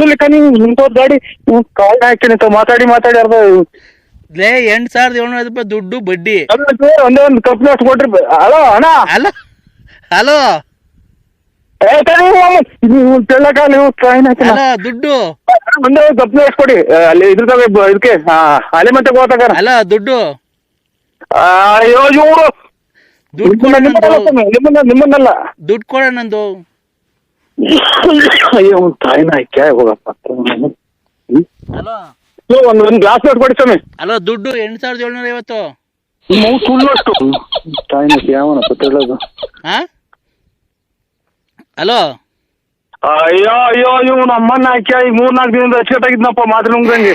ತುಲಿಕ ನೀವು ನಿಂತೋದ್ ಗಾಡಿ ಕಾಲ್ ಹಾಕ್ತೀನಿ ಅಂತ ಮಾತಾಡಿ ಮಾತಾಡಿ ಅರ್ಧ ಲೇ ಎಂಟು ಸಾವಿರದ ಏಳ್ನೂರ ರೂಪಾಯಿ ದುಡ್ಡು ಬಡ್ಡಿ. ಅಲ್ಲ, ಒಂದೇ ಒಂದು ಕಪ್ ಅಷ್ಟು ಕೊಟ್ರಿ ಹಲೋ ಅಣ್ಣ. ಅಲ್ಲ ಹಲೋ. ಏ ತಡಿ ನೀವು ತೆಳ್ಳಕ ನೀವು ಟ್ರೈನ್ ಹಾಕಿಲ್ಲ. ಅಲ್ಲ ದುಡ್ಡು. ಒಂದೇ ಒಂದು ಕಪ್ ಅಷ್ಟು ಕೊಡಿ. ಆ, ಅಲ್ಲಿ ಇದ್ರ ಇದಕ್ಕೆ ಅಲ್ಲಿ ಅಲೆ ಮತ್ತೆ ಹೋಗ್ತಾರ ಅಲ್ಲ ದುಡ್ಡು. ಅಯ್ಯೋ ಇವರು. ದುಡ್ಡು ಕೊಡ ನಿಮ್ಮನ್ನಲ್ಲ ನಂದು. ನಿಮ್ಮನ್ನ ನಿಮ್ಮನ್ನಲ್ಲ. ದುಡ್ಡು ಕೊಡ ನಂದು. ಅಯ್ಯೋ ಒಂದು ತಾಯಿನ ಆಯ್ಕೆ ಹೋಗಪ್ಪ. ಹಲೋ? ಒಂದು ಒಂದು ಗ್ಲಾಸ್ ನೋಟ್ ಕೊಡಿ ಸ್ವಾಮಿ. ಅಲೋ ದುಡ್ಡು ಎಂಟು ಸಾವಿರದ ಏಳ್ನೂರ ಐವತ್ತು. ನಾವು ಸುಳ್ಳು ಅಷ್ಟು. ತಾಯಿನ ಯಾವನಪ್ಪ ತೆಳ್ಳದು ಹಾ ಹಲೋ? ಅಯ್ಯೋ ಅಯ್ಯೋ ಇವ್ ನಮ್ಮನ್ನ ಹಾಕ್ಯ ಈಗ ಮೂರ್ ದಿನದಿಂದ ದಿನದ ಅಚ್ಚುಕಟ್ಟಾಗಿದ್ನಪ್ಪ ಮಾತ್ರ ನುಂಗಂಗೆ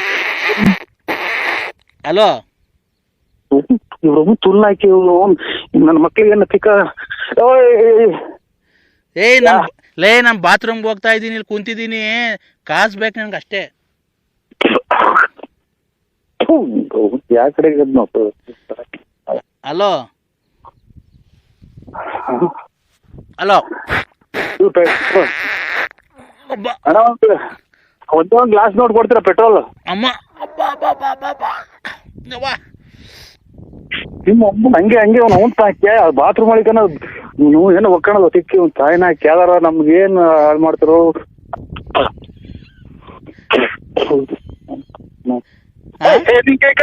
ಹಲೋ? ಇವ್ರು ತುಲ್ಲ ಹಾಕಿ ಇವ್ನು ನನ್ನ ಮಕ್ಳಿಗೆ ಏನು ತಿಕ್ಕ ಓಯ್ ಏಯ್ ನಮ್ ಲೇ ನಾನು ಬಾತ್ರೂಮ್ಗೆ ಹೋಗ್ತಾ ಇದ್ದೀನಿ, ಇಲ್ಲಿ ಕುಂತಿದ್ದೀನಿ. ಕಾಸು ಬೇಕು ನನಗೆ ಅಷ್ಟೇ. ಯಾವ ಕಡೆ ಹಲೋ? ಹಲೋ? ಒಂದೊಂದು ಗ್ಲಾಸ್ ನೋಡ್ ಕೊಡ್ತೀರಾ ಪೆಟ್ರೋಲ್ ಅಮ್ಮ ನಿಮ್ಮ ಹಂಗೆ ಹಂಗೆ ಅವ್ನು ಅವ್ನು ಬಾತ್ರೂಮ್ ಒಳಗೆ ನೀವು ಏನು ಒಕ್ಕಣಲ್ಲ ತಿಕ್ಕಿ ಒಂದು ತಾಯಿನ ಕೇಳಾರ ನಮ್ಗೇನ್ ಏನ್ ಹಾಳು ಮಾಡ್ತಾರೋ?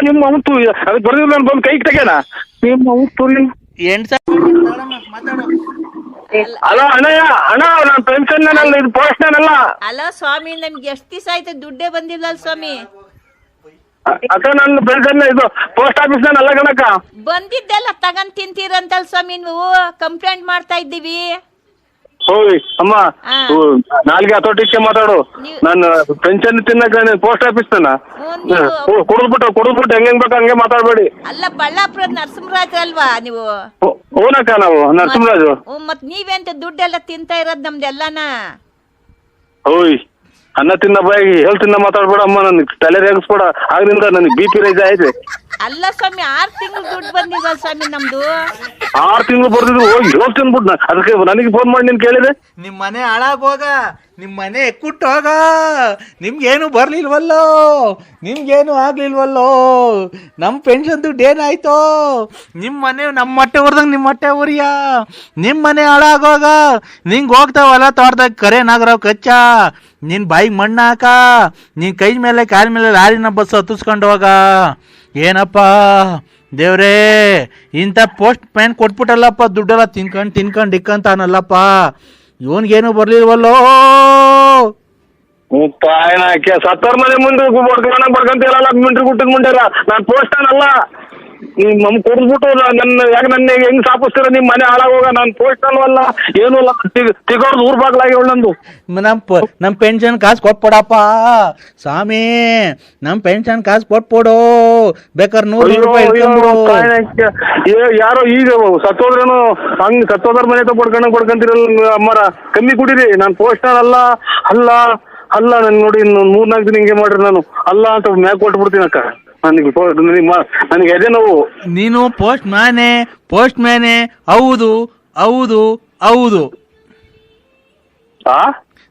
ನಿಮ್ಮ ಅವತ್ತು ಅದಕ್ಕೆ ಬರ್ದಿಲ್ಲ ನಾನು ಬಂದು ಕೈಗೆ ತೆಗ್ಯಾನ ನಿಮ್ಮ ಅವತ್ತು ಎಂಟು ಅಲ್ಲ ಅಣ್ಣಯ್ಯ ಅಣ್ಣ ನಾನು ಪೆನ್ಷನ್ ಅಲ್ಲ ಇದು ಪೋಸ್ಟ್ ಅಲ್ಲ ಸ್ವಾಮಿ ನಮ್ಗೆ ಎಷ್ಟು ದಿವಸ ಆಯ್ತು ದುಡ್ಡೇ ಬಂದಿಲ್ಲ ಅಲ್ಲ ಸ್ವಾಮಿ. ಅಕ್ಕ ನನ್ನ ಇದು ಪೋಸ್ಟ್ ಆಫೀಸ್ ಅಲ್ಲ ಕಣಕ್ಕ. ಬಂದಿದ್ದೆಲ್ಲ ತಗೊಂಡ್ ತಿಂತೀರಂತಲ್ ಸ್ವಾಮಿ ನೀವು ಕಂಪ್ಲೇಂಟ್ ಮಾಡ್ತಾ ಇದ್ದೀವಿ. ಹೋಯ್ ಅಮ್ಮ ನಾಲ್ಗೆ ಹತೋಟಿಕ್ಕೆ ಮಾತಾಡು. ನೀವು- ನಾನು ಪೆನ್ಷನ್ ತಿನ್ನಕ ಪೋಸ್ಟ್ ಆಫೀಸ್ ತನ ಹ್ಞೂ, ನೀವು- ಕುಡಿದ್ಬಿಟ್ಟು ಕುಡಿದ್ಬಿಟ್ಟು ಹೆಂಗ್ ಬೇಕು ಹಂಗೆ ಮಾತಾಡ್ಬೇಡಿ. ಅಲ್ಲ ಬಳ್ಳಾಪುರ ನರಸಿಂಹರಾಜ್ ಅಲ್ವಾ ನೀವು? ಹೋ- ಹೋನಕ್ಕ ನಾವು ನರಸಿಂಹರಾಜು. ಹ್ಞೂ, ಮತ್ ನೀವೇಂತ ದುಡ್ಡೆಲ್ಲ ತಿಂತಾ ಇರೋದ್ ನಮ್ದೆಲ್ಲನ? ಹೋಯ್. ಅನ್ನ ತಿನ್ನ ಬಾಯಿ ಹೇಳ್ ತಿನ್ನ ಮಾತಾಡ್ಬೇಡ ಅಮ್ಮ ನನ್ಗೆ ತಲೆ ರೇಗಿಸ್ಬೇಡ. ಆಗ್ರಿಂದ ನನಗೆ ಬಿ ಪಿ ರೈಸ್ ಆಯ್ತು. ಅಲ್ಲ ಸ್ವಾಮಿ ಆರ್ ತಿಂಗಳು ದುಡ್ಡು ಬಂದಿಲ್ಲ ಸ್ವಾಮಿ ನಮ್ದು. ಆರ್ ತಿಂಗಳು ಬರ್ದಿದ್ರು ಹೋಗಿ ಹೋಗ್ ತಿನ್ಬಿಟ್ಟು ಅದಕ್ಕೆ ನನಗೆ ಫೋನ್ ಮಾಡಿ ನೀನು ಕೇಳಿದೆ? ನಿಮ್ಮ ಮನೆ ಹಾಳಾಗೋಗ ನಿಮ್ಮ ಮನೆ ಕುಟ್ಟೋಗ ನಿಮ್ಗೇನು ಬರ್ಲಿಲ್ವಲ್ಲೋ? ನಿಮ್ಗೇನು ಆಗ್ಲಿಲ್ವಲ್ಲೋ? ನಮ್ಮ ಪೆನ್ಷನ್ ದುಡ್ಡು ಏನಾಯ್ತೋ? ನಿಮ್ಮ ಮನೆ ನಮ್ಮ ಮೊಟ್ಟೆ ಹೊರ್ದಂಗೆ ನಿಮ್ಮ ಮೊಟ್ಟೆ ಉರಿಯ ನಿಮ್ಮ ಮನೆ ಹಾಳಾಗೋಗ ನಿಂಗೆ ಹೋಗ್ತಾವಲ್ಲ ತೋಟದಾಗ ಕರೆ ನಾಗರಾವ್ ಕಚ್ಚ. ನಿನ್ನ ಬಾಯಿಗೆ ಮಣ್ಣಾಕ ಹಾಕ. ನಿನ್ನ ಕೈ ಮೇಲೆ ಕಾಲ ಮೇಲೆ ಲಾರಿನ ಬಸ್ ಹತ್ತಿಸ್ಕೊಂಡು ಹೋಗ. ಏನಪ್ಪ? ದೇವ್ರೇ, ಇಂಥ ಪೋಸ್ಟ್ ಪ್ಯಾನ್ ಕೊಟ್ಬಿಟ್ಟಲ್ಲಪ್ಪ, ದುಡ್ಡೆಲ್ಲ ತಿನ್ಕೊಂಡು ತಿನ್ಕೊಂಡು, ಇಕ್ಕಂತಾನಲ್ಲಪ್ಪ. ಇವನ್ಗೇನು ಬರ್ಲಿಲ್ವಲ್ಲೋ? ಸತ್ತರ್ ಮನೆ ಮುಂದೆ ಬಡ್ಕೊಂಡ ಇರಲ್ಲ ಮಿಂಟ್ರಿ ಗುಟ್ಟದ ಮುಂಡೆಲ್ಲ ನಾನು ಪೋಸ್ಟ್ ಅಲ್ಲ. ನೀವು ನಮ್ ಕೊಡ್ಬಿಟ್ಟು ನನ್ನ ಯಾಕೆ ನನ್ನ ಹೆಂಗ್ ಸಾಪಿಸ್ತೀರ? ನಿಮ್ ಮನೆ ಹಾಳಾಗೋಗ ನಾನು ಪೋಸ್ಟ್ ಅಲ್ವಲ್ಲ ಏನು ಅಲ್ಲ. ತಿಗೋರ್ದು ಊರ್ ಬಾಗ್ಲಾಗಿ ನಂದು. ನಮ್ ಪ ನಮ್ಮ ಪೆನ್ಷನ್ ಕಾಸ್ ಕೊಟ್ಬಿಡಪ್ಪ. ಸ್ವಾಮಿ ನಮ್ ಪೆನ್ಷನ್ ಕಾಸ್ ಕೊಟ್ಬಿಡು. ಬೇಕಾದ್ರೆ ನೂರು ಅಯ್ಯೋ, ರೂಪಾಯಿ ಅಯ್ಯೋ, ಇಟ್ಕೊಂಡ್ಬಿಡು ಪಾಯನಾಕೆ. ಏ, ಯಾರೋ ಈಗ ಸತ್ತೋದ್ರೇನು ಹಂಗ್ ಸತ್ತೋದ್ರ ಮನೆ ಬಡ್ಕೊಂಡ ಬಡ್ಕೊಂತೀರಲ್ಲ ಅಮ್ಮರ. ಕಮ್ಮಿ ಕುಡೀರಿ. ನಾನು ಪೋಸ್ಟ್ ಅಲ್ಲ ಅಲ್ಲ ಅಲ್ಲ ನನ್ ನೋಡಿ ಮೂರ್ನಾಲ್ಕು ಮೂರ್ ನಾಲ್ಕು ದಿನ ಹಿಂಗೆ ಮಾಡ್ರಿ ನಾನು. ಅಲ್ಲ ಅಂತ ಮ್ಯಾಗ್ ಕೊಟ್ಬಿಡ್ತೀನಿ ಅಕ್ಕ ನನಗೆ ಪೋ- ನನಗೆ ಮ- ನನಗೆ ಎದೆ ನೋವು. ನೀನು ಪೋಸ್ಟ್ ಮ್ಯಾನೆ ಪೋಸ್ಟ್ ಮ್ಯಾನೆ ಹೌದು ಹೌದು ಹೌದು. ಆ?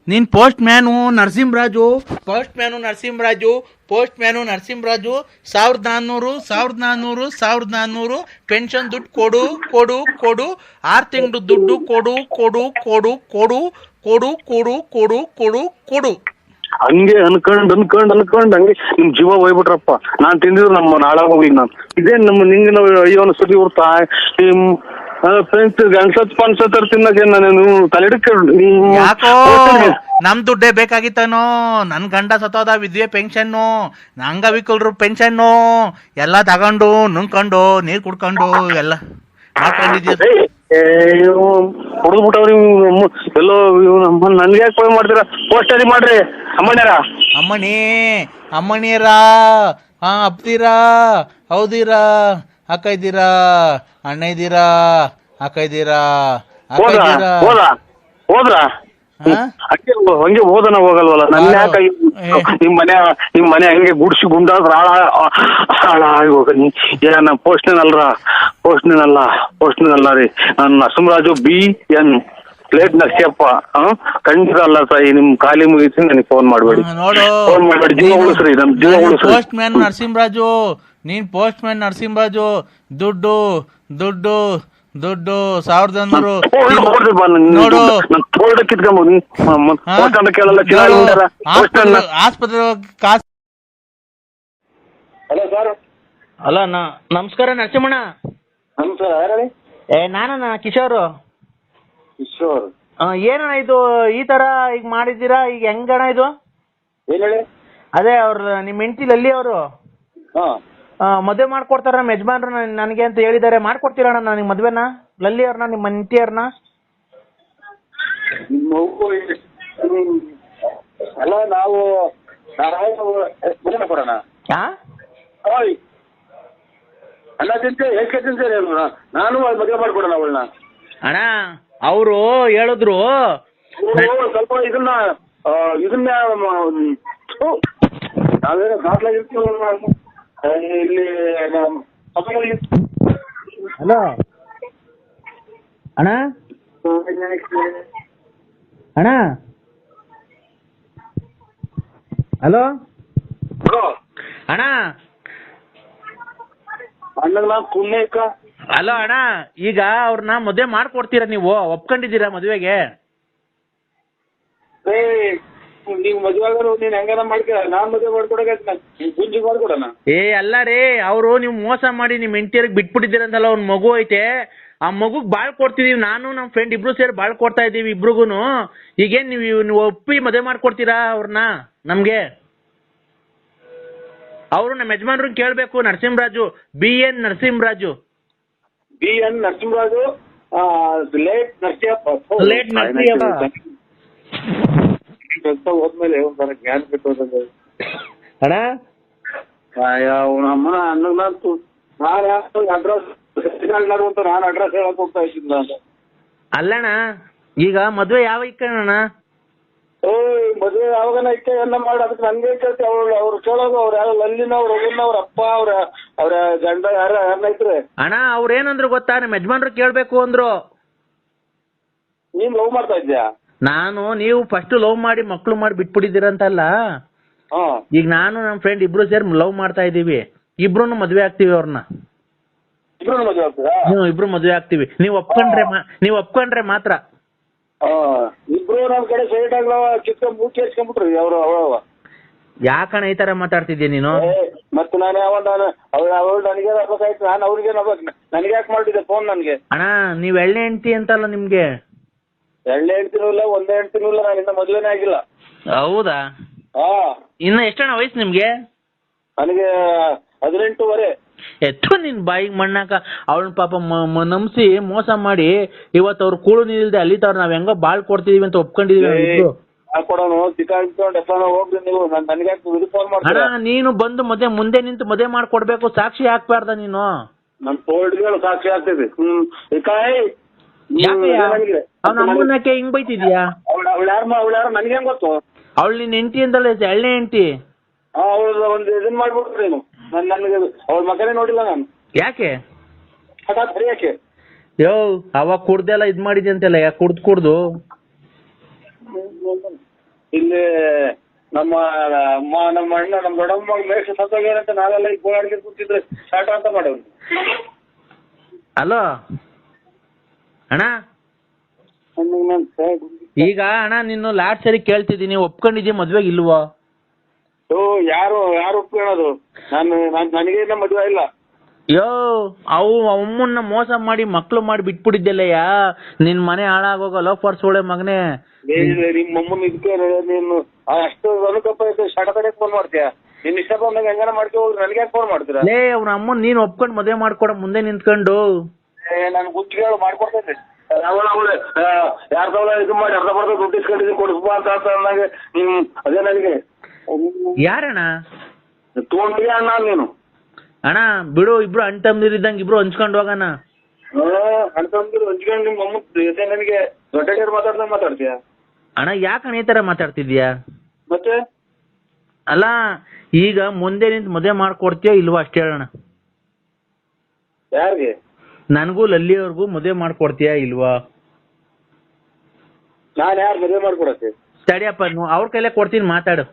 ನೀನ್ postman Narasimharaju postman Narasimharaju postman Narasimharaju ಸಾವಿರದ ನಾನ್ನೂರು ಸಾವಿರದ ನಾನ್ನೂರು ಸಾವಿರದ ನಾನ್ನೂರು ಪೆನ್ಷನ್ ದುಡ್ಡು ಕೊಡು ಕೊಡು ಕೊಡು ಆರು ತಿಂಗಳು ದುಡ್ಡು ಕೊಡು ಕೊಡು ಕೊಡು ಕೊಡು ಕೊಡು ಕೊಡು ಕೊಡು ಕೊಡು ಕೊಡು. ಹಂಗೆ ಅನ್ಕೊಂಡ್ ಅನ್ಕೊಂಡ್ ಅನ್ಕೊಂಡ್ ಹಂಗೆ ನಿಮ್ ಜೀವ ಹೋಗ್ಬಿಟ್ರಪ್ಪ ನಾನ್ ತಿಂದಿದ್ರು ನಮ್ಮ ನಾಳೆ ಹೋಗ್ಲಿ ನಾನು. ಇದೇ ನಮ್ಮ ನಿಂಗೆ ನಾವು ಅಯ್ಯೋ ಅನ್ಸತಿ ತಾಯಿ ನಿಮ್ ಫ್ರೆಂಡ್ಸ್ ಗಣಸತ್ ಪನ್ಸತ್ ತಿನ್ನಕ್ಕೆ ನಾನು ಯಾಕೋ? ನಮ್ ದುಡ್ಡೇ ಬೇಕಾಗಿತ್ತನೋ? ನನ್ ಗಂಡ ಸತ್ತೋದ ವಿದ್ಯೆ ಪೆನ್ಷನ್ನು? ಅಂಗವಿಕಲರು ಪೆನ್ಷನ್ನು? ಎಲ್ಲ ತಗೊಂಡು ನುಂಗ್ಕೊಂಡು ನೀರ್ ಕುಡ್ಕೊಂಡು ಎಲ್ಲ ಮಾಡ್ಕೊಂಡಿದ್ಯ? ಹೊಡೆದ್ಬಿಟ್ಟವ್ರಿ ಎಲ್ಲೋ ಇವ್ ನಮ್ಮ ನನ್ಗೆ ಯಾಕೆ ಫೋನ್ ಮಾಡ್ತೀರಾ? ಅಲ್ಲಿ ಮಾಡ್ರಿ ಅಮ್ಮಣ್ಣರ ಅಮ್ಮಣಿ ಅಮ್ಮಣಿಯರಾ ಹಾ ಅಪ್ತೀರಾ ಹೌದಿರಾ ಅಕ್ಕ ಇದ್ದೀರಾ ಅಣ್ಣ ಇದ್ದೀರಾ ಅಕ್ಕ ಇದ್ದೀರಾ ಅಕ್ಕ ಇದ್ದೀರಾ ಹೋದ ಹೋದ್ರ ಹಾ? ಹಂಗೆ ಹಂಗೆ ಹೋದನ ಹೋಗಲ್ವಲ್ಲ? ನನ್ನ ಯಾಕೆ ನಿಮ್ ಮನೆ ನಿಮ್ ಮನೆ ಹಂಗೆ ಗುಡ್ಸಿ ಗುಂಡಾದ್ರ ಹಾಳ ಹಾಳಾಗಿ ಹೋಗ ನೀ ಏನ ಪೋಸ್ಟ್ನಲ್ಲ ಅಲ್ಲ ರೀ ನಾನು ನರಸಿಂಹರಾಜು ಬಿ ಎನ್ ಪ್ಲೇಟ್ ನಕ್ಷಪ್ಪ ಹಾ ಖಂಡಿತ ಅಲ್ಲ ತಾಯಿ ನಿಮ್ ಖಾಲಿ ಮುಗಿಸಿ ನನಗೆ ಫೋನ್ ಮಾಡಬೇಡಿ ನೋಡು. ಫೋನ್ ಮಾಡಬೇಡಿ ಜೀವ ಉಳಿಸ್ರಿ ನಮ್ ಜೀವ ಉಳಿಸ್ರಿ ಪೋಸ್ಟ್ ಮ್ಯಾನ್ ನರಸಿಂಹರಾಜು. ನೀನ್ ಪೋಸ್ಟ್ ಮ್ಯಾನ್ ನರಸಿಂಹರಾಜು. ದುಡ್ಡು ದುಡ್ಡು ದುಡ್ಡು. ಸಾವಿರದ ಒಂದೂರು ನೋಡು. ಹಾ? ನೋಡು, ಆಸ್ಪತ್ರೆ ಆಸ್ಪತ್ರೆ ಹೋಗ್ ಕಾಸು ಹಲೋ ಸರ್. ಅಲ್ಲ ನಾ ನಮಸ್ಕಾರ ನರಸಿಂಹಣ್ಣ. ನಮಸ್ಕಾರ ಯಾರು ಏ ನಾನಣ್ಣ ಕಿಶೋರ್ ಕಿಶೋರ್ ಆ, ಏನಣ್ಣ ಇದು ಈ ತರ ಈಗ ಮಾಡಿದ್ದೀರಾ ಈಗ ಹೆಂಗಣ್ಣ ಇದು ಏನ್ ಹೇಳಿ ಅದೇ ಅವ್ರ ನಿಮ್ ಹೆಂಡತಿ ಲಲ್ಲಿ ಅವರು ಹಾ ಮದುವೆ ಮಾಡ್ಕೊಡ್ತಾರ ನಮ್ಮ ಯಜಮಾನ್ರು ನನ್- ನನಗೆ ಅಂತ ಹೇಳಿದ್ದಾರೆ ಮಾಡ್ಕೊಡ್ತೀರಣ್ಣ ನನಗೆ ಮದುವೆನ ಲಲ್ಲಿ ಅವ್ರನ್ನ ನಿಮ್ಮ ಹೆಂಡತಿ ಅವ್ರನ್ನ ಅಲ್ಲ ನಾವು ಕೊಡೋಣ ಹಾ ಓಯ್ ಅಲ್ಲ ತಿಂತೆ ಹೇಗೆ ತಿಂತಾರೆ ನಾನು ಮದುವೆ ಮಾಡ್ಕೊಡೋಣ ಅವಳನ್ನ. ಅಣ್ಣ ಅವರು ಹೇಳಿದ್ರು ಸ್ವಲ್ಪ ಇದನ್ನ ಆ, ಇದನ್ನ ಮ- ಥು, ನಾವೇನೋ ಇಲ್ಲಿ ನಮ್ಮ ಪಕ್ಕದಲ್ಲಿ ಹಲೋ ಅಣ್ಣ? ಅಣ್ಣ? ಹಲೋ ಬ್ರೋ, ಅಣ್ಣ ಅಣ್ಣಗ್ ಹಲೋ ಅಣ್ಣ ಈಗ ಅವ್ರನ್ನ ಮದುವೆ ಮಾಡ್ಕೊಡ್ತೀರಾ ನೀವು? ಒಪ್ಕೊಂಡಿದ್ದೀರಾ ಮದುವೆಗೆ? ಏ ನೀವು ಮದ್ವೆ ಆಗೋರು ನೀನ್ ಹೆಂಗಾರ ಮಾಡ್ಕ ನಾನ್ ಮದುವೆ ಮಾಡ್ಕೊಡಕ್ಕೆ ಗುಂಜಿ ಮಾಡ್ಕೊಡೋಣ. ಏ ಅಲ್ಲ ರೀ ಅವರು ನೀವು ಮೋಸ ಮಾಡಿ ನಿಮ್ಮ ಹೆಂಡತಿಯರಿಗೆ ಬಿಟ್ಬಿಟ್ಟಿದ್ದೀರಂತಲ್ಲ ಅವ್ನ ಮಗು ಐತೆ. ಆ ಮಗುಗ್ ಬಾಳ್ ಕೊಡ್ತಿದೀವಿ ನಾನು ನಮ್ಮ ಫ್ರೆಂಡ್ ಇಬ್ರು ಸೇರಿ ಬಾಳ್ ಕೊಡ್ತಾ ಇದೀವಿ ಇಬ್ರಿಗೂನು. ಈಗೇನ್ ನೀವು ನೀವು ಒಪ್ಪಿ ಮದುವೆ ಮಾಡ್ಕೊಡ್ತೀರಾ ಅವ್ರನ್ನ ನಮ್ಗೆ? ಅವರು ನಮ್ಮ ಯಜಮಾನ್ರು ಕೇಳಬೇಕು Narasimharaju B N Narasimharaju. B N Narasimharaju late Narasimha late Narasiyappa. ಕೆಲಸ ಹೋದ್ಮೇಲೆ ಒಂಥರ ಜ್ಞಾನ ಬಿಟ್ಟು ಅಣ್ಣ? ಅಮ್ಮ ಅಮ್ಮನ ಅನ್ನಂತು ನಾನು ಅಡ್ರೆಸ್ ಅಂತ ನಾನು ಅಡ್ರೆಸ್ ಹೇಳಕ್ ಹೋಗ್ತಾ ಇದ್ದೀನಿ ನಾನು. ಅಲ್ಲಣ್ಣ ಈಗ ಮದ್ವೆ ಯಾವ ಇಕ್ಕಣ್ಣ ಓಯ್ ಮದುವೆ ಯಾವಾಗನ ಇಕ್ಕೆ ಎಲ್ಲ ಮಾಡಿ. ಅದಕ್ಕೆ ನನ್ಗೆ ಕೇಳ್ತಿ? ಅವ್ರು ಅವ್ರು ಕೇಳೋದು ಅವ್ರು ಯಾರು ಲಲ್ಲಿನ ಅವ್ರ ಅವ್ರ ಅಪ್ಪ ಅವ್ರ ಅವ್ರ ಗಂಡ ಯಾರ ಯಾರನ್ನ ಐತ್ರಿ ಅಣ್ಣ ಅವ್ರೇನಂದ್ರು ಗೊತ್ತಾ? ನಿಮ್ಮ ಯಜಮಾನ್ರು ಕೇಳ್ಬೇಕು ಅಂದ್ರು. ನೀನ್ ಲವ್ ಮಾಡ್ತಾ ಇದ್ಯಾ ನಾನು ನೀವು ಫಸ್ಟ್ ಲವ್ ಮಾಡಿ ಮಕ್ಳು ಮಾಡಿ ಬಿಟ್ಬಿಟ್ಟಿದ್ದೀರಂತಲ್ಲ? ಹಾ. ಈಗ ನಾನು ನಮ್ಮ ಫ್ರೆಂಡ್ ಇಬ್ರು ಸೇರಿ ಲವ್ ಮಾಡ್ತಾ ಇದೀವಿ ಇಬ್ರು ಮದ್ವೆ ಆಗ್ತೀವಿ ಅವ್ರನ್ನ ಇಬ್ರು ಮದುವೆ ಇಬ್ರು ಮದ್ವೆ ಆಗ್ತೀವಿ. ನೀವು ಒಪ್ಕೊಂಡ್ರೆ ಮಾ- ನೀವು ಒಪ್ಕೊಂಡ್ರೆ ಮಾತ್ರ. ಇಬ್ರು ನಮ್ ಕಡೆ ಸೈಡ್ ಆಗ್ಲವ ಕಿತ್ಕೊಂಡ್ ಮೂತಿ ಹಚ್ಕೊಂಡ್ಬಿಟ್ರಿ ಅವ್ರು ಅವ ಯಾಕಣ್ಣ ಈ ತರ ಮಾತಾಡ್ತಿದ್ಯ ನೀನು? ಮತ್ತೆ ನಾನು ಯಾವ ನಾನು ಅವ್ರ ಅವ್ರು ನನಗೆ ಆಗ್ಬೇಕಾಯ್ತು ನಾನು ಅವ್ರಿಗೆ ಆಗ್ಬೇಕು ನನಗೆ ಯಾಕೆ ಮಾಡಿದೆ ಫೋನ್ ನನಗೆ? ಅಣ್ಣ ನೀವ್ ಎಳ್ಳೆ ಹೆಂಡ್ತಿ ಅಂತಲ್ಲ ನಿಮ್ಗೆ? ಎಳ್ಳೆ ಹೆಂಡತಿನೂ ಇಲ್ಲ ಒಂದೇ ಹೆಂಡತಿನೂ ಇಲ್ಲ ನಾನು ಇನ್ನ ಮದುವೆನೇ ಆಗಿಲ್ಲ. ಹೌದಾ? ಹಾ. ಇನ್ನ ಎಷ್ಟಣ್ಣ ವಯಸ್ಸು ನಿಮ್ಗೆ? ನನಗೆ ಹದಿನೆಂಟೂವರೆ. ಎತ್ತು ನಿನ್ ಬಾಯಿಗೆ ಮಣ್ಣಾಕ ಅವಳನ್ನ ಪಾಪ ನಂಬಿಸಿ ಮೋಸ ಮಾಡಿ ಇವತ್ತು ಅವ್ರು ಕೂಳು ನೀರಿಲ್ದೆ ಅಲ್ಲಿತಾವ್ರ ನಾವ್ ಹೆಂಗೋ ಬಾಳ್ ಕೊಡ್ತಿದೀವಿ ಅಂತ ಒಪ್ಕೊಂಡಿದೀವಿ ಸಿಕ್ಕಾಡ್ಕೊಂಡು ಹೋಗ್ರಿ ನೀವು. ನಾನು ನನಗೆ ಯಾಕೆ ಇದು ಫೋನ್ ಅಣ್ಣ ಮಾಡ್ತೀರಾ ನೀನು ಬಂದು ಮದ್ವೆ ಮುಂದೆ ನಿಂತು ಮದುವೆ ಮಾಡ್ಕೊಡ್ಬೇಕು ಸಾಕ್ಷಿ ಹಾಕ್ಬಾರ್ದ ನೀನು. ತೋಳ್ಗಳು ಸಾಕ್ಷಿ ಆಗ್ತೈತಿ ಹ್ಮ್. ಈ ಕಾಯಿ! ಯಾಕಯ್ಯ ಅವ್ನ ಅಮ್ಮನಕ್ಕೆ ಹಿಂಗ್ ಬೈತಿದ್ಯಾ? ಅವಳ ಅವಳ ಯಾರ ಅವಳ ಯಾರು ನನಗೆ ಹೆಂಗ್ ಗೊತ್ತು? ಅವಳು ನಿನ್ ಹೆಂಡತಿ ಅಂತಲ್ಲ ಎಳ್ಳೆ ಹೆಂಡತಿ. ಅವಳ ಒಂದ್ ಇದನ್ ಮಾಡ್ಬಿಟ್ರಿ ನೀನು. ನನ್ ನನಗೆ ಅವಳ ಮಗನೇ ನೋಡಿಲ್ಲ ನಾನು. ಯಾಕೆ? ಹಠಾತ್ ಹರಿಯಕ್ಕೆ ಯೋ ಅವಾಗ ಕುಡ್ದೆಲ್ಲ ಇದ್ ಮಾಡಿದ್ಯ ಅಂತೆಲ್ಲ ಯಾಕೆ ಕುಡ್ದ್ ಕುಡ್ದು? ಇಲ್ಲಿ ನಮ್ಮ ಅಮ್ಮ ನಮ್ಮ ಅಣ್ಣ ನಮ್ಮ ದೊಡ್ಡಮ್ಮ ಮೇಷ ಸತ್ತೋಗ್ಯಾರಂತ ನಾವೆಲ್ಲ ಈಗ ಗೋಳಾಡ್ಗೆ ಕೂತಿದ್ರೆ ಶಾಟ ಅಂತ ಮಾಡೋರು. ಅಲೋ? ಅಣ್ಣ? ಈಗ ಅಣ್ಣ ನಿನ್ನ ಲಾಸ್ಟ್ ಸರಿ ಕೇಳ್ತಿದ್ದೀನಿ ಒಪ್ಕೊಂಡಿದ್ಯಾ ಮದ್ವೆಗೆ ಇಲ್ವೋ? ಓ ಯಾರು ಯಾರು ಒಪ್ಕೊಳ್ಳೋದು? ನಾನು ನಾನ್- ನನಗೆ ಇನ್ನ ಮದುವೆ ಇಲ್ಲ. ಯೋ ಅವು ಅಮ್ಮನ್ನ ಮೋಸ ಮಾಡಿ ಮಕ್ಳು ಮಾಡಿ ಬಿಟ್ಬಿಟ್ಟಿದ್ದೆಲ್ಲಯ್ಯ. ನಿನ್ ಮನೆ ಹಾಳಾಗೋಗ ಲೋಫರ್ ಒಳ್ಳೆ ಮಗನೇ. ನಿಮ್ಮ ಅಮ್ಮನ ಇದಕ್ಕೆ ನೀನು ಅಷ್ಟು ಅನುಕಂಪ ಐತೆ ಶಾಟ ತಡೆಯಕ್ ಫೋನ್ ಮಾಡ್ತೀಯ? ನಿನ್ ಇಷ್ಟ ಬಂದಾಗ ಹೆಂಗನ ಮಾಡ್ಕೊ ಹೋಗ್ರಿ ನನಗೆ ಯಾಕೆ ಫೋನ್ ಮಾಡ್ತೀರಾ? ಲೇ ಅವ್ನ ಅಮ್ಮನ್ ನೀನ್ ಒಪ್ಕೊಂಡ್ ಮದ್ವೆ ಮಾಡ್ಕೊಡ ಮುಂದೆ ನಿಂತ್ಕೊಂಡು. ಏ ನಾನು ಗುತ್ತಿಗೆ ಮಾಡ್ಕೊಡ್ತೇನೆ. ಅವಳ ಅವಳೆ ಇದು ಮಾಡಿ ಅರ್ಧ ಬರ್ಧ ದುಡ್ಡು ಇಸ್ಕೊಂಡಿದ್ದೀನಿ ಕೊಡಿಸ್ಬಾ ಅಂತ ಅಂತ ಅಂದಾಗ ನಿಮ್ ಅದೇ ನನಗೆ. ಯಾರಣ್ಣ? ಅಣ್ಣ ನೀನು. ಅಣ್ಣ ಬಿಡು ಇಬ್ರು ಅಣ್ಣ ತಮ್ಮದಿರಿದ್ದಂಗ್ ಇಬ್ರು ಹಂಚ್ಕೊಂಡು ಹೋಗೋಣ. ಅಣ್ತಂದಿರು ಹಂಚ್ಕೊಂಡು ನಿಮ್ಮ ಅಮ್ಮ ನನಗೆ ದೊಡ್ಡ ಮಾತಾಡ್ದಂಗೆ ಮಾತಾಡ್ತೀಯ? ಅಣ್ಣ ಯಾಕಣ್ಣ ಈ ತರ ಮಾತಾಡ್ತಿದ್ಯಾ ಮತ್ತೆ? ಅಲ್ಲ ಈಗ ಮುಂದೆ ನಿಂತ ಮದುವೆ ಮಾಡ್ಕೊಡ್ತೀಯೋ ಇಲ್ವಾ ಅಷ್ಟೇ ಹೇಳೋಣ ಯಾರಿಗೆ? ನನಗೂ ಲಲ್ಲಿಯವ್ರಿಗೂ ಮದುವೆ ಮಾಡ್ಕೊಡ್ತೀಯಾ ಇಲ್ವಾ? ನಾನು ಯಾರು ಮದುವೆ ಮಾಡ್ಕೊಡಕ್ಕೆ? ತಡಿಯಪ್ಪ ನೀವು ಅವ್ರ ಕೈಲೇ ಕೊಡ್ತೀನಿ ಮಾತಾಡು.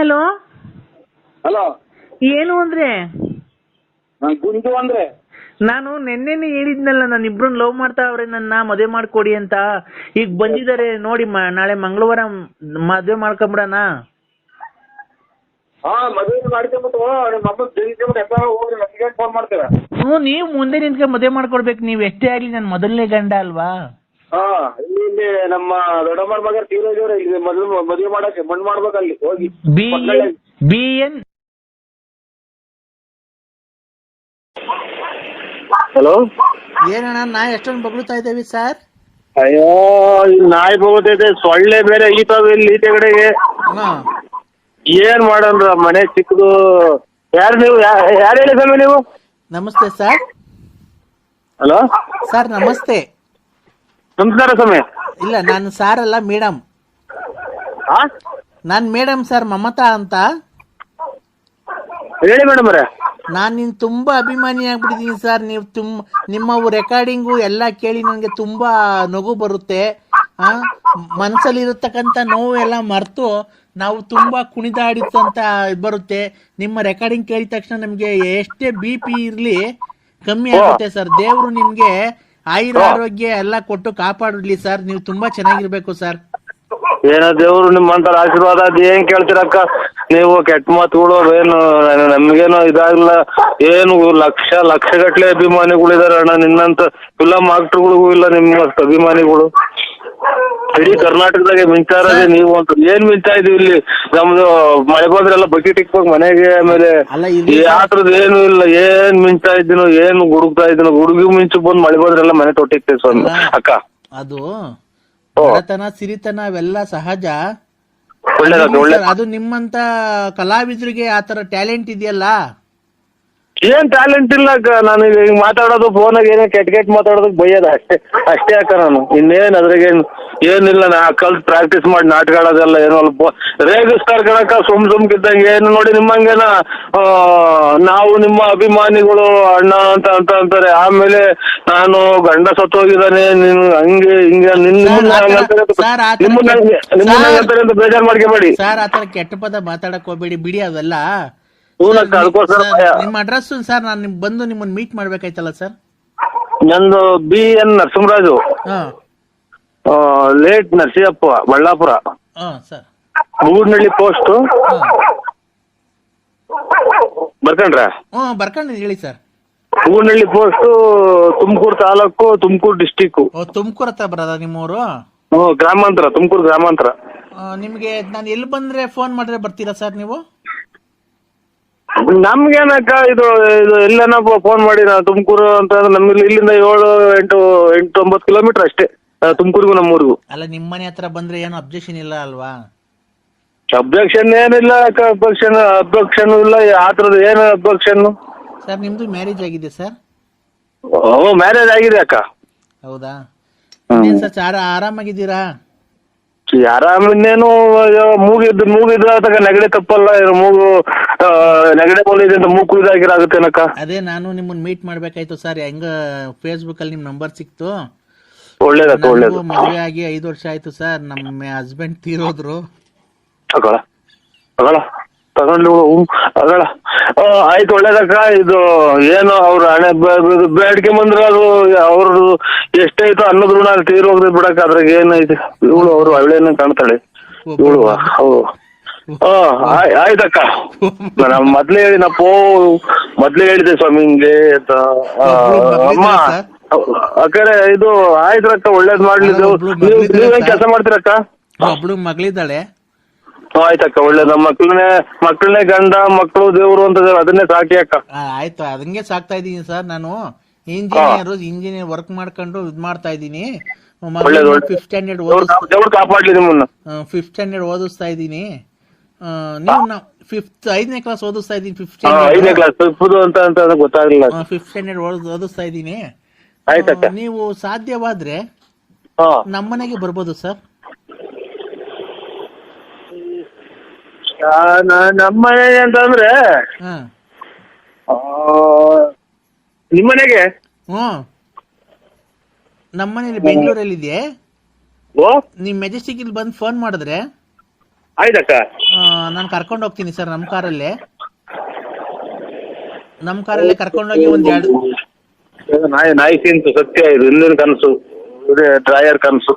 ಹಲೋ? ಹಲೋ? ಏನು ಅಂದ್ರೆ? ನಾನು ಗುಂಡು ಅಂದ್ರೆ? ನಾನು ನಿನ್ನೆನೆ ಹೇಳಿದ್ನಲ್ಲ ನಾನು ಇಬ್ರನ್ನ ಲವ್ ಮಾಡ್ತಾವ್ರೆ ನನ್ನ ಮದುವೆ ಮಾಡ್ಕೊಡಿ ಅಂತ. ಈಗ ಬಂದಿದ್ದಾರೆ ನೋಡಿ ಮ- ನಾಳೆ ಮಂಗಳವಾರ ಮದುವೆ ಮಾಡ್ಕೊಂಬಿಡಣ. ಹಾ ಮದುವೆ ಮಾಡ್ಕೊಂಬಿಟ್ಟು ನಿಮ್ಮ ಅಮ್ಮ ತಿಳಿಸ್ಕೊಂಬಿಟ್ಟು ಎಲ್ಲ ಹೋಗ್ರಿ ನನಗೆ ಫೋನ್ ಮಾಡ್ತೀರಾ? ಹ್ಞೂ ನೀವು ಮುಂದೆ ನಿಂತ್ಕೊಂಡು ಮದುವೆ ಮಾಡ್ಕೊಡ್ಬೇಕು ನೀವು ಎಷ್ಟೇ ಆಗ್ಲಿ ನನ್ ಮೊದಲನೇ ಗಂಡ ಅಲ್ವಾ? ಹಾ ಇಲ್ಲಿ ಇಲ್ಲಿ ನಮ್ಮ ದೊಡ್ಡಮ್ಮನ ಮಗ ತೀರೋಜವ್ರೆ ಇಲ್ಲಿ ಮೊದಲು ಮದುವೆ ಮಾಡಕ್ಕೆ ಮಣ್ಣು ಮಾಡ್ಬೇಕಲ್ಲಿ ಹೋಗಿ. B N B N. Hello? ಏನಣ್ಣ ನಾ ಎಷ್ಟೊಂದು ಬಗ್ಳುತ್ತಾ ಇದ್ದೇವೆ ಸರ್? ಅಯ್ಯೋ ಇಲ್ಲಿ ನಾಯಿ ಬಗುತ್ತೈತೆ ಸೊಳ್ಳೆ ಬೇರೆ ಈತಾವೆ ಇಲ್ಲಿ ಈಚೆ ಕಡೆಗೆ. ಹಾಂ. ಏನ್ ಮಾಡನ್ರ ಮನೆ ಚಿಕ್ಕದು. ಯಾರು ನೀವು ಯಾರು ಹೇಳಿ ಸ್ವಾಮಿ ನೀವು? ನಮಸ್ತೆ ಸರ್. ಹಲೋ? ಸರ್ ನಮಸ್ತೆ. ನಮಸ್ಕಾರ ಸ್ವಾಮಿ. ಇಲ್ಲ ನಾನು ಸಾರ್ ಅಲ್ಲ ಮೇಡಮ್ ಹಾ ನಾನು ಮೇಡಮ್ ಸರ್ ಮಮತಾ ಅಂತ. ಹೇಳಿ ಮೇಡಮ್ ಅವರೇ. ನಾನು ನಿನ್ ತುಂಬಾ ಅಭಿಮಾನಿ ಆಗ್ಬಿಟ್ಟಿದ್ದೀನಿ ಸರ್ ನೀವು ತುಂಬ ನಿಮ್ಮ ರೆಕಾರ್ಡಿಂಗು ಎಲ್ಲ ಕೇಳಿ ನನಗೆ ತುಂಬಾ ನಗು ಬರುತ್ತೆ. ಆ? ಮನಸ್ಸಲ್ಲಿ ಇರತಕ್ಕಂಥ ನೋವು ಎಲ್ಲ ಮರೆತು ನಾವು ತುಂಬಾ ಕುಣಿದಾಡಿದಂತ ಬರುತ್ತೆ. ನಿಮ್ಮ ರೆಕಾರ್ಡಿಂಗ್ ಕೇಳಿದ ತಕ್ಷಣ ನಮಗೆ ಎಷ್ಟೇ ಬಿ ಪಿ ಇರಲಿ ಕಮ್ಮಿ ಆಗುತ್ತೆ ಸರ್ ದೇವರು ನಿಮಗೆ ಆಯುರ ಆರೋಗ್ಯ ಎಲ್ಲ ಕೊಟ್ಟು ಕಾಪಾಡಲಿ ಸರ್. ನೀವು ತುಂಬಾ ಚೆನ್ನಾಗಿರ್ಬೇಕು ಸರ್. ಏನೋ ದೇವ್ರು ನಿಮ್ಮಂತರ ಆಶೀರ್ವಾದ ಅದ್. ಏನ್ ಕೇಳ್ತೀರಕ್ಕ? ನೀವು ಕೆಟ್ಟ ಮಾತುಗಳು ಏನು, ನಮ್ಗೇನು ಇದಾಗಿಲ್ಲ ಏನು ಲಕ್ಷ ಲಕ್ಷ ಗಟ್ಲೆ ಅಭಿಮಾನಿಗಳಿದಾರೆ ಅಣ್ಣ. ನಿನ್ನಂತ ಫಿಲಮ್ ಆಕ್ಟರ್ಗಳಿಗೂ ಇಲ್ಲ ನಿಮ್ಮ ಅಭಿಮಾನಿಗಳು. ಇಡೀ ಕರ್ನಾಟಕದಾಗ ಮಿಂಚಾರ ನೀವು ಅಂತ ಏನ್ ಮಿಂಚಾ ಇದೀವಿ ಇಲ್ಲಿ? ನಮ್ದು ಮಳೆ ಬಂದ್ರೆಲ್ಲ ಬಕೆಟ್ ಇಕ್ಬೇಕು ಮನೆಗೆ ಆಮೇಲೆ ಅಲ್ಲ, ಇಲ್ಲಿ ಯಾತ್ರದ್ ಏನು ಇಲ್ಲ. ಏನ್ ಮಿಂಚಾ ಇದ್ದೀನೋ ಏನ್ ಗುಡುಗ್ತಾ ಇದ್ದೀನೋ ಗುಡುಗಿ ಮಿಂಚು ಬಂದ್ ಮಳೆ ಬಂದ್ರೆಲ್ಲ ಮನೆ ತೊಟ್ಟಿಕ್ತೇವೆ ಸ್ವಾಮಿ ಅಕ್ಕ. ಅದು ಬಡತನ ಸಿರಿತನ ಅವೆಲ್ಲ ಸಹಜ. ಒಳ್ಳೆ ಅದು ನಿಮ್ಮಂತ ಕಲಾವಿದರಿಗೆ ಆತರ ಟ್ಯಾಲೆಂಟ್ ಇದೆಯಲ್ಲ? ಏನ್ ಟ್ಯಾಲೆಂಟ್ ಇಲ್ಲ ಅಕ್ಕ. ನಾನು ಈಗ ಹಿಂಗ್ ಮಾತಾಡೋದು ಫೋನಾಗ ಏನೇ ಕೆಟ್ಟ ಕೆಟ್ಟ ಮಾತಾಡೋದಕ್ಕೆ ಬಯ್ಯದ ಅಷ್ಟೇ. ಅಷ್ಟೇ ಅಕ್ಕ ನಾನು. ಇನ್ನೇನ್ ಅದ್ರಾಗೇನ್ ಏನಿಲ್ಲ ನಾ ಕಲ್ತ್ ಪ್ರಾಕ್ಟೀಸ್ ಮಾಡಿ ನಾಟಕ ಆಡೋದೆಲ್ಲ ಏನೋ ಅಲ್ಪ ರೇಗಿಸ್ತಾರ ಕಣಕ್ಕ ಸುಮ್ ಸುಮ್ಕಿದ್ದಂಗೆ ಏನು ನೋಡಿ ನಿಮ್ಮಂಗೇನ ನಾವು ನಿಮ್ಮ ಅಭಿಮಾನಿಗಳು ಅಣ್ಣ ಅಂತ ಅಂತ ಅಂತಾರೆ. ಆಮೇಲೆ ನಾನು ಗಂಡ ಸತ್ತೋಗಿದ್ದಾನೆ. ನಿನ್ ಹಂಗೆ ಹಿಂಗೆ ನಿನ್ನ ಸರ್, ಆ ನಿಮ್ಮನ್ನ ನಿಮ್ಮನ್ನ. ಅಂತ ಬೇಜಾರ್ ಮಾಡ್ಕೋಬೇಡಿ. ಸರ್ ಆತರ ಕೆಟ್ಟ ಪದ ಮಾತಾಡಕ್ ಹೋಗ್ಬೇಡಿ ಬಿಡಿ ಅವೆಲ್ಲ. ಸರ್, ನಿಮ್ಮ ಅಡ್ರೆಸ್ ಸರ್ ನಾನು ನಿಮ್ ಬಂದು ನಿಮ್ಮನ್ನ ಮೀಟ್ ಮಾಡ್ಬೇಕಾಯ್ತಲ್ಲ ಸರ್? ನಂದು ಬಿ ಎನ್ ನರಸಿಂಹರಾಜು. ಹಾ. ಲೇಟ್ ನರಸಿಂಹಪ್ಪ ಬಳ್ಳಾಪುರ. ಹಾ ಸರ್. ಮೂರ್ನಳ್ಳಿ ಪೋಸ್ಟ್ ಬರ್ಕಂಡ್ರ? ಹ್ಞೂ ಬರ್ಕೊಂಡಿದ್ದೀನಿ ಹೇಳಿ sir. Moornalli post Tumakuru taluk Tumakuru district ಓ ತುಮಕೂರು ಹತ್ರ ಬರೋದ ನಿಮ್ಮೂರು? ಗ್ರಾಮಾಂತರ ತುಮಕೂರು ಗ್ರಾಮಾಂತರ. ಆ, ನಿಮ್ಗೆ ನಾನು ಎಲ್ಲಿ ಬಂದ್ರೆ ಫೋನ್ ಮಾಡಿದ್ರೆ ಬರ್ತೀರಾ ಸರ್ ನೀವು? ನಮ್ಗೇನಕ್ಕ ಇದು ಇದು ಎಲ್ಲನ ಫೋನ್ ಮಾಡಿ ನಾ ತುಮಕೂರು ಅಂತ ಅಂದ್ರೆ ನಮ್ಗೆ ಇಲ್ಲಿಂದ ಏಳು ಎಂಟು ಎಂಟು ಒಂಬತ್ತು ಕಿಲೋಮೀಟರ್ ಅಷ್ಟೇ ತುಮಕೂರಿಗೂ ನಮ್ಮೂರಿಗೂ. ಅಲ್ಲ ನಿಮ್ಮ ಮನೆ ಹತ್ರ ಬಂದ್ರೆ ಏನು ಅಬ್ಜೆಕ್ಷನ್ ಇಲ್ಲ ಅಲ್ವಾ? ಅಬ್ಜೆಕ್ಷನ್ ಏನಿಲ್ಲ ಅಕ್ಕ ಅಬ್ಜೆಕ್ಷನ್ ಅಬ್ಜೆಕ್ಷನ್ ಇಲ್ಲ ಆ ಏನು ಅಬ್ಜೆಕ್ಷನ್ ಸರ್ ನಿಮ್ದು ಮ್ಯಾರೇಜ್ ಆಗಿದೆ ಸರ್ ಓ ಮ್ಯಾರೇಜ್ ಆಗಿದೆ ಅಕ್ಕ. ಹೌದಾ? ಇನ್ನೇನ್ ಸರ್ ಚಾರ ಆರಾಮಾಗಿದ್ದೀರಾ? ಆರಾಮ ಇನ್ನೇನು ಮೂಗಿದ್ ಮೂಗಿದ್ದು ಮೂಗಿದ್ರೆ ತಗ ನೆಗಡಿ ತಪ್ಪಲ್ಲ ಮೂಗು ನೆಗಡಿ ಬೋಲಿದೆ ಅಂತ ಮೂಗು ಇದಾಗಿರಾಗುತ್ತೇನಕ್ಕ ಅದೇ ನಾನು ನಿಮ್ಮನ್ನ ಮೀಟ್ ಮಾಡ್ಬೇಕಾಯ್ತು ಸರ್ ಹೆಂಗ ಫೇಸ್ಬುಕ್ ಅಲ್ಲಿ ನಿಮ್ ನಂಬರ್ ಸಿಕ್ತು? ಒಳ್ಳೇದಕ್ಕ ಒಳ್ಳೇದು ನನಗೂ ಮದುವೆ ಆಗಿ ಐದು ವರ್ಷ ಆಯ್ತು ಸರ್ ನಮ್ಮ ಹಸ್ಬೆಂಡ್ ತೀರೋದ್ರು. ತಗೊಳ ತಗೊಳ ತಗೊಂಡು ಅಗಳ. ಆಯ್ತು ಒಳ್ಳೇದಕ್ಕ ಇದು ಏನು ಅವ್ರ ಹಣೆ ಬೇಡಿಕೆ ಬಂದ್ರೆ ಅದು ಅವ್ರದ್ದು ಎಷ್ಟೈತೋ ಅನ್ನೋದ್ ಋಣ ತೀರ್ ಹೋಗ್ದೆ ಬಿಡಕ್ ಅದ್ರಾಗ ಏನೈತಿ? ಇವಳು ಅವ್ರು ಅವಳೇನ ಕಾಣ್ತಾಳೆ. ಇವಳು ಹೌದು. ಹಾ ಆಯ್ತಕ್ಕ. ನಾನು ಮೊದ್ಲೇ ಹೇಳಿನಪ್ಪ ಮೊದ್ಲೇ ಹೇಳಿದೆ ಸ್ವಾಮಿ ಹಿಂಗೆ ಅಂತ ಅಮ್ಮ ಅಕ್ಕರೆ ಇದು ಅಕ್ಕ ಒಳ್ಳೇದ್ ಮಾಡ್ಲಿ ನೀವ್ ನೀವೇನ್ ಕೆಲಸ ಮಾಡ್ತೀರಕ್ಕ? ಒಬ್ಳು ಮಗಳಿದ್ದಾಳೆ. ಆಯ್ತಕ್ಕ ಒಳ್ಳೇದ. ಮಕ್ಳನ್ನೇ ಮಕ್ಕಳನ್ನೇ ಗಂಡ ಮಕ್ಕಳು ದೇವ್ರು ಅಂತ ಅದನ್ನೇ ಸಾಕಿ ಅಕ್ಕ. ಆ, ಆಯ್ತು ಅದಂಗೆ ಸಾಕ್ತಾ ಇದ್ದೀನಿ ಸರ್ ನಾನು. ಇಂಜಿನಿಯರ್ ಇಂಜಿನಿಯರ್ ವರ್ಕ್ ಮಾಡ್ಕೊಂಡು ಇದ್ ಮಾಡ್ತಾ ಇದ್ದೀನಿ. ಒಳ್ಳೇದು, ಒಳ್ಳೇದು. ಫಿಫ್ತ್ ಸ್ಟ್ಯಾಂಡರ್ಡ್ ದೇವ್ರು ಕಾ- ದೇವ್ರು ಕಾಪಾಡ್ಲಿ ನಿಮ್ಮನ್ನ. ಫಿಫ್ತ್ ಸ್ಟ್ಯಾಂಡರ್ಡ್ ಓದಿಸ್ತಾ ಇದ್ದೀನಿ. ಆ, ನೀವು ಫಿಫ್ತ್ ಐದನೇ ಕ್ಲಾಸ್ ಓದಿಸ್ತಾ ಇದ್ದೀನಿ ಫಿಫ್ತ್ ಹಾ, ಐದನೇ ಕ್ಲಾಸ್ ತಪ್ಪುದು ಅಂತ ಅಂತ ನನಗ್ ಗೊತ್ತಾಗ್ಲಿಲ್ಲ. ಫಿಫ್ತ್ ಸ್ಟ್ಯಾಂಡರ್ಡ್ ಓದಿಸ್ತಾ ಇದ್ದೀನಿ. ಆಯ್ತಕ್ಕ. ನೀವು ಸಾಧ್ಯವಾದ್ರೆ ಹಾ. ನಮ್ಮನೆಗೆ ಬರ್ಬೋದು ಸರ್ ಆ, ನ- ನಮ್ಮ ಮನೆಗೆ ಅಂತಂದ್ರೆ ಹಾ. ಆ, ನಿಮ್ಮನೆಗೆ? ಹ್ಞೂ. ನಮ್ಮನೇಲಿ ಬೆಂಗಳೂರಲ್ಲಿ ಇದೆ ಓ? ನೀವು ಮೆಜೆಸ್ಟಿಕ್ ಇಲ್ಲಿ ಬಂದು ಫೋನ್ ಮಾಡಿದ್ರೆ? ಆಯ್ತಕ್ಕ. ನಾನು ಕರ್ಕೊಂಡು ಹೋಗ್ತೀನಿ ಸರ್ ನಮ್ಮ ಕಾರಲ್ಲೇ. ನಮ್ಮ ಕಾರಲ್ಲೇ ಕರ್ಕೊಂಡೋಗಿ ಒಂದ್ ಎರಡು ನಾಯಿ ನಾಯಿ ತಿಂತು ಸತ್ಯ ಇದು ಹಿಂದಿನ ಕನಸು ಡ್ರಾಯರ್ ಕನಸು.